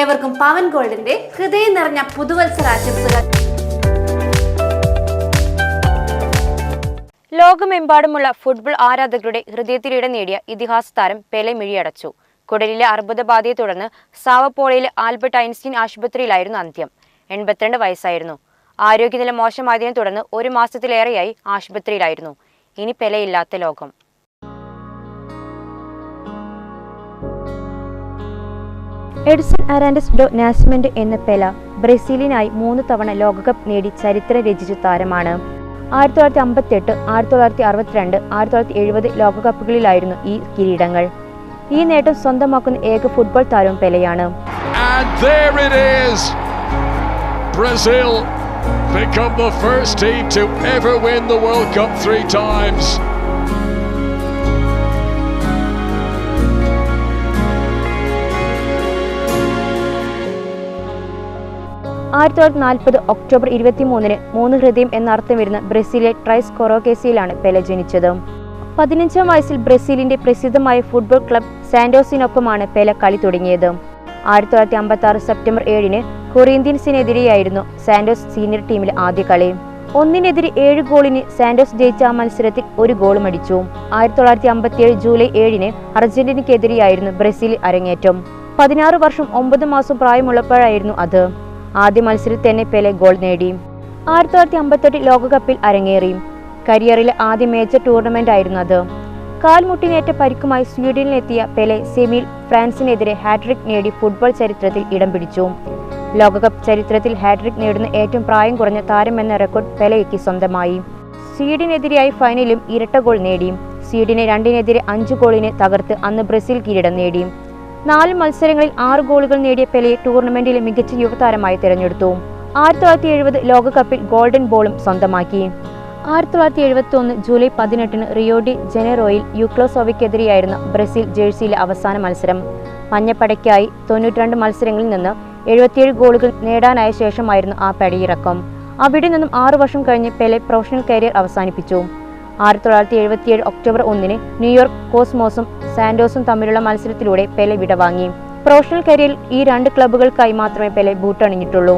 ഏവർക്കും പവൻ ഗോൾഡിന്റെ ഹൃദയം നിറഞ്ഞ പുതുവത്സര ആശംസകൾ ലോകമെമ്പാടുമുള്ള ഫുട്ബോൾ ആരാധകരുടെ ഹൃദയത്തിലിടം നേടിയ ഇതിഹാസ താരം പെലെ മിഴിയടച്ചു. കുടലിലെ അർബുദബാധയെ തുടർന്ന് സാവപ്പോളയിലെ ആൽബർട്ട് ഐൻസ്റ്റീൻ ആശുപത്രിയിലായിരുന്നു അന്ത്യം. എൺപത്തിരണ്ട് വയസ്സായിരുന്നു. ആരോഗ്യനില മോശമായതിനെ തുടർന്ന് ഒരു മാസത്തിലേറെയായി ആശുപത്രിയിലായിരുന്നു. ഇനി പെലയില്ലാത്ത ലോകം. എഡിസൺ അറാൻഡസ് ഡോ നാസ്മെന്റ് എന്ന പെല ബ്രസീലിനായി മൂന്ന് തവണ ലോകകപ്പ് നേടി ചരിത്രം രചിച്ച താരമാണ്. ആയിരത്തി തൊള്ളായിരത്തി അമ്പത്തി എട്ട് ആയിരത്തി തൊള്ളായിരത്തി അറുപത്തിരണ്ട് ആയിരത്തി തൊള്ളായിരത്തി എഴുപത് ലോകകപ്പുകളിലായിരുന്നു ഈ കിരീടങ്ങൾ. ഈ നേട്ടം സ്വന്തമാക്കുന്ന ഏക ഫുട്ബോൾ താരവും പെലയാണ്. Become the first team to ever win the World Cup three times. ആയിരത്തി തൊള്ളായിരത്തി നാൽപ്പത് ഒക്ടോബർ ഇരുപത്തി മൂന്നിന് മൂന്ന് ഹൃദയം എന്നർത്ഥം വരുന്ന ബ്രസീലിലെ ട്രൈസ് കൊറോക്കേസിയിലാണ് പെലെ ജനിച്ചത്. പതിനഞ്ചാം വയസ്സിൽ ബ്രസീലിന്റെ പ്രസിദ്ധമായ ഫുട്ബോൾ ക്ലബ് സാന്റോസിനൊപ്പമാണ് പെല കളി തുടങ്ങിയത്. ആയിരത്തി തൊള്ളായിരത്തി അമ്പത്തി ആറ് സെപ്റ്റംബർ ഏഴിന് കൊറിയന്ത്യൻസിനെതിരെയായിരുന്നു സാന്റോസ് സീനിയർ ടീമിലെ ആദ്യ കളി. ഒന്നിനെതിരെ ഏഴ് ഗോളിന് സാന്റോസ് ജയിച്ച ആ മത്സരത്തിൽ ഒരു ഗോളും അടിച്ചു. ആയിരത്തി തൊള്ളായിരത്തി അമ്പത്തിയേഴ് ജൂലൈ ഏഴിന് അർജന്റീനയ്ക്കെതിരെയായിരുന്നു ബ്രസീൽ അരങ്ങേറ്റം. പതിനാറ് വർഷം ഒമ്പത് മാസം പ്രായമുള്ളപ്പോഴായിരുന്നു അത്. ആദ്യ മത്സരത്തിൽ തന്നെ പെലെ ഗോൾ നേടി. ആയിരത്തി തൊള്ളായിരത്തി അമ്പത്തെട്ട് ലോകകപ്പിൽ അരങ്ങേറി. കരിയറിലെ ആദ്യ മേജർ ടൂർണമെന്റ് ആയിരുന്നു അത്. കാൽമുട്ടിനേറ്റ പരിക്കുമായി സ്വീഡനിലെത്തിയ പെലെ സെമിയിൽ ഫ്രാൻസിനെതിരെ ഹാട്രിക് നേടി ഫുട്ബോൾ ചരിത്രത്തിൽ ഇടം പിടിച്ചു. ലോകകപ്പ് ചരിത്രത്തിൽ ഹാട്രിക് നേടുന്ന ഏറ്റവും പ്രായം കുറഞ്ഞ താരമെന്ന റെക്കോർഡ് പെലയ്ക്ക് സ്വന്തമായി. സ്വീഡനെതിരെയായി ഫൈനലും ഇരട്ട ഗോൾ നേടി. സ്വീഡനെ രണ്ടിനെതിരെ അഞ്ച് ഗോളിന് തകർത്ത് അന്ന് ബ്രസീൽ കിരീടം നേടി. നാല് മത്സരങ്ങളിൽ ആറ് ഗോളുകൾ നേടിയ പെലെ ടൂർണമെന്റിലെ മികച്ച യുവതാരമായി തിരഞ്ഞെടുത്തു. ആയിരത്തി തൊള്ളായിരത്തി എഴുപത് ലോകകപ്പിൽ ഗോൾഡൻ ബോളും സ്വന്തമാക്കി. ആയിരത്തി തൊള്ളായിരത്തി എഴുപത്തി ഒന്ന് ജൂലൈ പതിനെട്ടിന് റിയോഡി ജനറോയിൽ യുക്ലോസോവയ്ക്കെതിരെയായിരുന്ന ബ്രസീൽ ജേഴ്സിയിലെ അവസാന മത്സരം. മഞ്ഞപ്പടയ്ക്കായി തൊണ്ണൂറ്റിരണ്ട് മത്സരങ്ങളിൽ നിന്ന് എഴുപത്തിയേഴ് ഗോളുകൾ നേടാനായ ശേഷമായിരുന്നു ആ പടിയിറക്കം അവിടെ നിന്നും ആറു വർഷം കഴിഞ്ഞ് പെലെ പ്രൊഫഷണൽ കരിയർ അവസാനിപ്പിച്ചു. ആയിരത്തി തൊള്ളായിരത്തി എഴുപത്തിയേഴ് ഒക്ടോബർ ഒന്നിന് ന്യൂയോർക്ക് കോസ്മോസും സാന്റോസും തമ്മിലുള്ള മത്സരത്തിലൂടെ പെലെ വിടവാങ്ങി. പ്രൊഫഷണൽ കരിയറിൽ ഈ രണ്ട് ക്ലബ്ബുകൾക്കായി മാത്രമേ പെലെ ബൂട്ടണിഞ്ഞിട്ടുള്ളൂ.